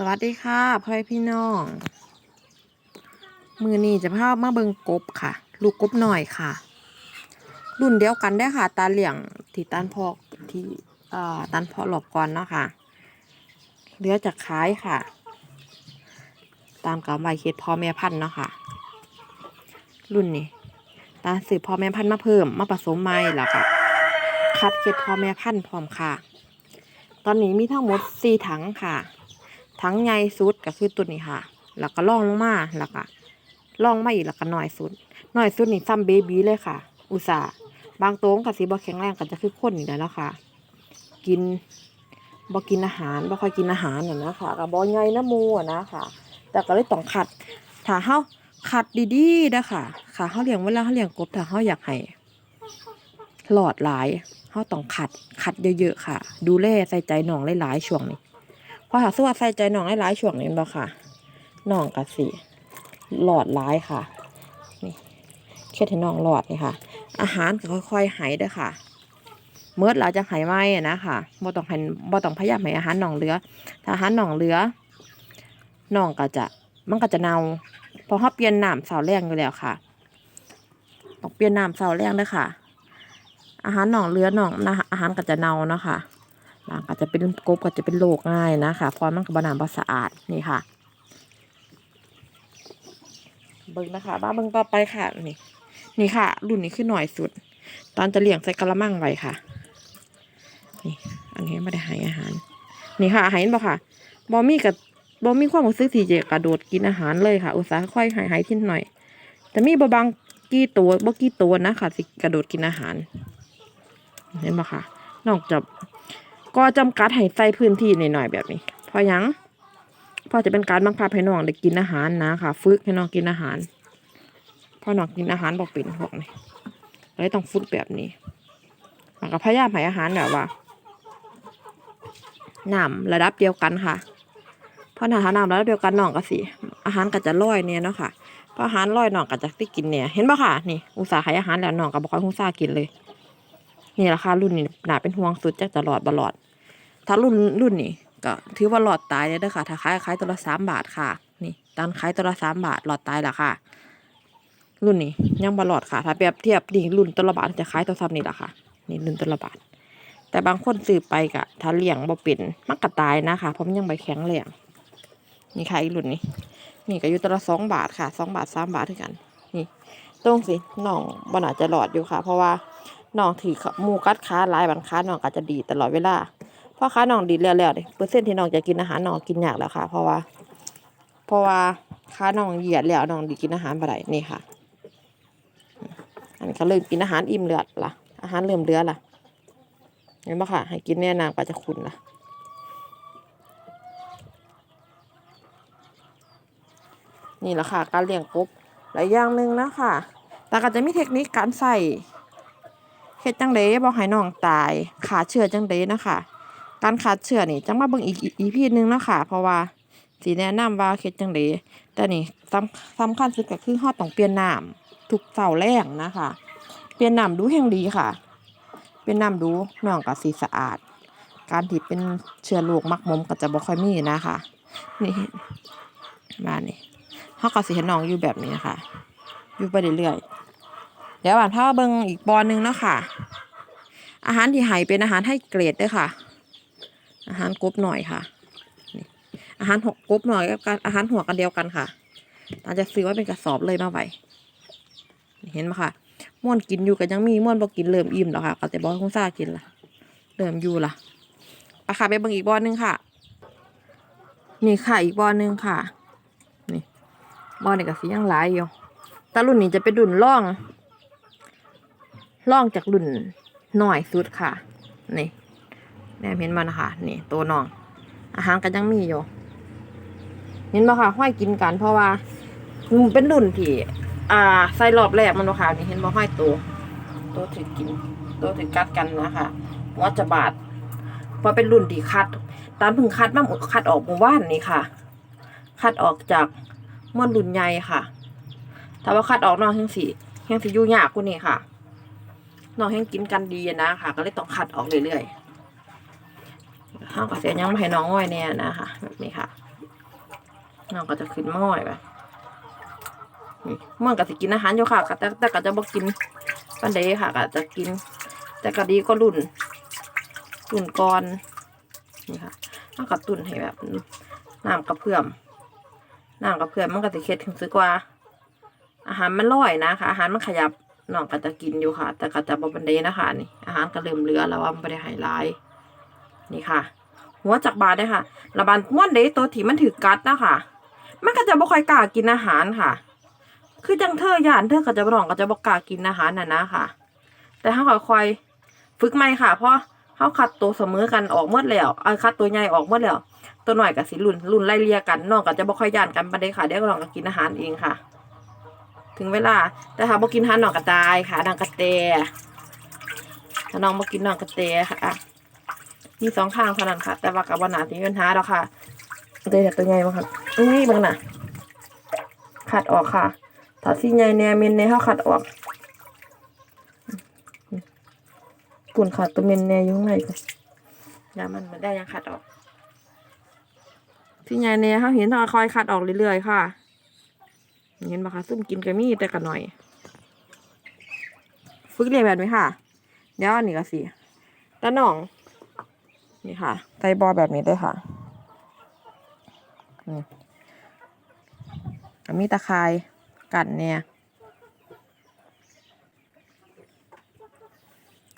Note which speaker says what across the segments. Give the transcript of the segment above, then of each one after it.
Speaker 1: สวัสดีค่ะพ่อพี่น้อง มือนี้จะพามาเบิงกบค่ะ ลูกกบหน่อยค่ะ รุ่นเดียวกันได้ค่ะ ตาเหลี่ยงที่ตันพอกที่อ่าตันพาะหลบก่อนเนาะค่ะเหลือจากขายค่ะ ตามกับใบเค็ดพ่อแม่พันธุ์เนาะค่ะ รุ่นนี้ตาสืบพ่อแม่พันธุ์มาเพิ่มมาผสมใหม่แล้วก็คัดเค็ดพ่อแม่พันธุ์พร้อมค่ะ ตอนนี้มีทั้งหมดสี่ถังค่ะ ทั้งใหญ่สุดก็คือตัวนี้ค่ะ แล้วก็ล่องลงมาแล้วก็ล่องมาอีกแล้วก็น้อยสุดน้อยสุดนี่ซ้ำเบบีเลยค่ะ อุตส่าห์บางตัวก็สิบ่แข็งแรงก็จะคือคนนี่และเนะค่ะกินบ่กินอาหารบ่ค่อยกินอาหารน่ะนะค่ะก็บ่ใหญ่นะหมูอะนะค่ะแต่ก็เลยต้องขัดถ้าเฮาขัดดีๆนะค่ะค่ะเฮาเลี้ยงเวลาเฮาเลี้ยงกบถ้าเฮาอยากให้หลอดหลายเฮาต้องขัดขัดเยอะๆค่ะ ดูแลใส่ใจน้องหลายๆช่วงนี้ พราะถ้าสวดใส่ใจน้องหลายช่วงนี้บ่ค่ะน้องก็สิหลอดหลายค่ะ นี่เคล็ดให้น้องหลอดนี่ค่ะ อาหารก็ค่อยๆหายด้อค่ะเมื่อเราจะหายไหมนะค่ะบ่ต้องให้บ่ต้องพยายามให้อาหารหนองเหลือ ถ้าอาหารหนองเหลือน้องก็จะมันก็จะเน่าพอเขาเปลี่ยนน้ำเสาแรงอยู่แล้วค่ะต้องเปลี่ยนน้ำเสาแรงด้อค่ะ อาหารหนองเหลือหนองอาหารก็จะเน่าเนาะค่ะ หลังก็จะเป็นกบก็จะเป็นโรคง่ายนะคะพราะมันกับบน้ำบ่สะอาดนี่ค่ะเบิ่งนะคะบ้าเบิ่งต่อไปค่ะนี่ นี่ค่ะ รุ่นนี้คือหน่อยสุด ตอนจะเลี้ยงใส่กระมังไว้ค่ะ นี่ อันนี้ไม่ได้ให้อาหาร นี่ค่ะห้เห็นบ่ค่ะบอมี่กับบอมี่ความรู้สึกที่จะกระโดดกินอาหารเลยค่ะ อุตส่าห์ค่อยหายหายทิ้นหน่อย แต่มีบบางกี่ตัวบ่กี่ตัวนะค่ะสิกระโดดกินอาหาร เห็นบ่ค่ะ นอกจาก ก็จำกัดให้ใส่พื้นที่หน่อยๆแบบนี้เพอยังเพอจะเป็นการบังคับให้น้องได้กินอาหารนะค่ะ ฝึกให้น้องกินอาหารเพอน้องกินอาหารบอกเป็นพวกนี้เลยต้องฝึกแบบนี้มันก็พยายามให้อาหารแบบว่าน้ำระดับเดียวกันค่ะเพราะถ้าน้ำระดับเดียวกันน้องก็สิอาหารก็จะลอยเนี่ยเนาะค่ะเพราะอาหารลอยน้องก็จะได้กินเนี่ย เห็นปะค่ะนี่อุตส่าห์ให้อาหารแล้วน้องก็บ่ค่อยหุ้ซ่ากินเลยนี่ราคารุ่นนี้น่าเป็นห่วงสุดจักจะหลอดบลอด ถ้ารุ่นรุ่นนี้ก็ถือว่าหลอดตายเลยเด้อค่ะถ้าขายขายตัวละสามบาทค่ะ นี่ตอนขายตัวละสามบาทหลอดตายและค่ะ รุ่นนี้ยังบลอดค่ะ ถ้าเปรียบเทียบนี่รุ่นตัวละบาทจะขายตัวซ้ำนี่แหละค่ะ นี่รุ่นตัวละบาท แต่บางคนซื้อไปกะถ้าเลี้ยงบ่เป็นมันก็ตายนะคะเพราะมันยังใบแข็งแรงนี่ค่ะอีกรุ่นนี้ นี่ก็อยู่ตัวละสองบาทค่ะสองบาทสามบาทเท่ากัน นี่ตรงสิน้องบ่น่าจะหลอดอยู่ค่ะ เพราะว่าน้องถือมูกัดขาลายบันขาน้องก็จะดีตลอดเวลา พราะขาน้องดีดแล้วแล้วเด้เปอร์เซ็นต์ที่น้องจะกินอาหารน้องกินยากแล้วค่ะ เพราะว่า เพราะว่าขาน้องเหยียดแล้วน้องดีกินอาหารบ่ได้นี่ค่ะ อันนี้เขาเริ่มกินอาหารอิ่มเลือดละอาหารเริ่มเลือดละเห็นปะค่ะ ให้กินแน่นางก็จะขุนละนี่แหละค่ะ การเลี้ยงกบหลายอย่างหนึ่งนะค่ะ แต่ก็จะมีเทคนิคการใส่เฮ็ดจังไดบ่ให้น้องตายขาเชื้อจังไดนะคะ การขาเชื้อนี่จังมาเบิ่งอีกอีพีนึงเนาะค่ะ เพราะว่าสิแนะนำว่าเฮ็ดจังไดแต่นี่สำสำคัญสุดก็คือเฮาต้องเปลี่ยนน้ำทุกเช้าแรงนะคะ เปลี่ยนน้ำดูแห่งดีค่ะ เปลี่ยนน้ำดูน้องก็สิสะอาด การที่เป็นเชื้อโรคมักมมก็จะบ่ค่อยมีนะคะ นี่มานี่เฮาก็สิเห็นน้องอยู่แบบนี้นะคะอยู่ไปเรื่อยๆเดี๋ยวอ่านถ้าเบิ่งอีกปอลนึงเนาะค่ะ อาหารที่ให้เป็นอาหารให้เกรดด้วยค่ะ อาหารกบหน่อยค่ะอาหารหกกบหน่อยกับการอาหารหัวกันเดียวกันค่ะตาจะซื้อไว้เป็นกระสอบเลยมาไว้เห็นไหมค่ะม่วนกินอยู่กันยังมีม่วนบ่กินเริ่มอิ่มแล้วค่ะก็แต่บอกคงซากินละเริ่มอยู่ละอะค่ะไปเบิ่งอีกบอลนึงค่ะ นี่ค่ะอีกบอลนึงค่ะ นี่บอนนี่ก็สียังหลายอยู่ตารุ่นนี้จะเป็นรุ่นล่องล่องจากรุ่นหน่อยสุดค่ะ นี่ แนมเห็นมันะคะนี่ตัวน้อง อาหารก็ยังมีอยู่เห็นบ่ค่ะห้อยกินกันเพราะว่าเป็นรุ่นที่อ่าใส่รอบแรกมันบ่ค่ะนี่เห็นบ่ห้อยตัวตัวถือกินตัวถือกัดกันนะคะหัวจะบาดเพราะเป็นรุ่นที่คัด ตามพึ่งคัดมาหมดคัดออกหมู่บ้านนี่ค่ะ คัดออกจากม่วนรุ่นใหญ่ค่ะถ้าว่าคัดออกน้องแห้งสีแห้งสีอยู่ยากกูนี่ค่ะน้องแห้งกินกันดีนะค่ะ ก็เลยต้องคัดออกเรื่อยๆ ห้างกระเสียยังไม่ให้น้องง่อยแน่นะคะแบบนี้ค่ะน้องก็จะขึ้นม้อยไปนี่มันก็สิกินอาหารอยู่ค่ะแต่แต่ก็จะบ่กินปันเดย์ค่ะก็จะกิน แต่ก็ดีก็รุ่น รุ่นก่อนนี่ค่ะมันก็ตุ่นให้แบบน้ำกระเพื่อมน้ำกระเพื่อมมันก็สิเค็ดถึงซื้อกว่า อาหารมันร่อยนะคะอาหารมันขยับน้องก็จะกินอยู่ค่ะ แต่ก็จะบ่ปันเดย์นะคะนี่อาหารก็เริ่มเลือแล้วว่ามันไม่ได้หายร้าย นี่ค่ะ หัวจากบาดได้ค่ะระบานม้วนเดตัวที่มันถือกัดนะคะมันก็จะบ่ค่อยกล้ากินอาหารค่ะ คือจังเธอย่านเธอก็จะบ่ร้องก็จะบ่กล้ากินอาหารน่ะนะค่ะ แต่ถ้าค่อยๆฝึกใหม่ค่ะ เพราะเขาคัดตัวเสมอกันออกหมดแล้วเอาคัดตัวใหญ่ออกหมดแล้ว ตัวหน่อยกับสิรุ่นรุ่นไล่เลี่ยกันน้องก็จะบ่ค่อยย่านกันปานใดค่ะเดี๋ยวน้องก็กินอาหารเองค่ะ ถึงเวลา แต่ถ้าบ่กินอาหารน้องก็ตายค่ะน้องกระแตถ้าน้องบ่กินน้องกระแตค่ะ มีสองข้างเท่านั้นค่ะ แต่ว่ากับวันหนาที่มีปัญหาแล้วค่ะเดี๋ยวตัวใหญ่มาค่ะนี่เบิ่งน่ะขัดออกค่ะ ถ้าสีใหญ่แนเมนแนเฮาขัดออกปุ่นค่ะตัวเมนแนอยู่ข้างในค่ะยามันมันได้ยังขัดออกสีใหญ่แนเฮาเห็นเฮาคอยขัดออกเรื่อยๆค่ะ เห็นปะคะซุ่มกินก็มีแต่ก็หน่อย ฝึกเรียนแบบไหมค่ะเดี๋ยวอันนี้ก็สิตาหน่อง นี่ค่ะใส่บอแบบนี้ด้วยค่ะมีตะไคร้กันเนี่ย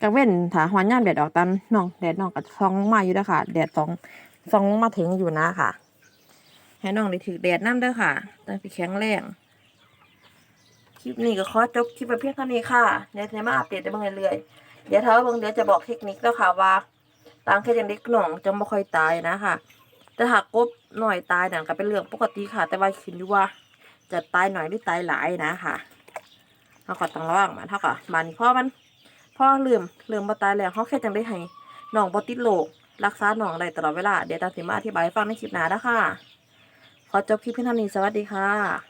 Speaker 1: กังเว้นถ้าหอนย่ามแดดออกตันน้องแดดน้องก็ซองมาอยู่ด้อค่ะ แดดสองซองลงมาถึงอยู่นะค่ะ ให้น้องได้ถือแดดน้ำด้อค่ะตั้งแต่แข็งแรงคลิปนี้ก็ขอจบคลิปไปเพียงเท่านี้ค่ะเดี๋ยวจะมาอัปเดตได้บ้างเรื่อยๆเดี๋ยวเธอเบิ่งเดี๋ยวจะบอกเทคนิคแล้วค่ะว่า ตามแค่ยังเด็กหน่องจะไม่ค่อยตายนะคะแต่หากกบหน่อยตายนั่นก็เป็นเรื่องปกติค่ะ แต่ว่าคิดอยู่ว่า จะตายหน่อยหรือตายหลายนะคะเราก็ต้องระวังมันเท่ากับบานนี้พ่อมันพ่อเลื่อมเลื่อมบ่ตายแล้วเขาแค่จังได้ให้หน่องบ่ติดโรครักษาหน่องได้ตลอดเวลาเดี๋ยวตาสิมาอธิบายฟังในคลิปหน้านะคะขอจบคลิปเพียงเท่านี้สวัสดีค่ะ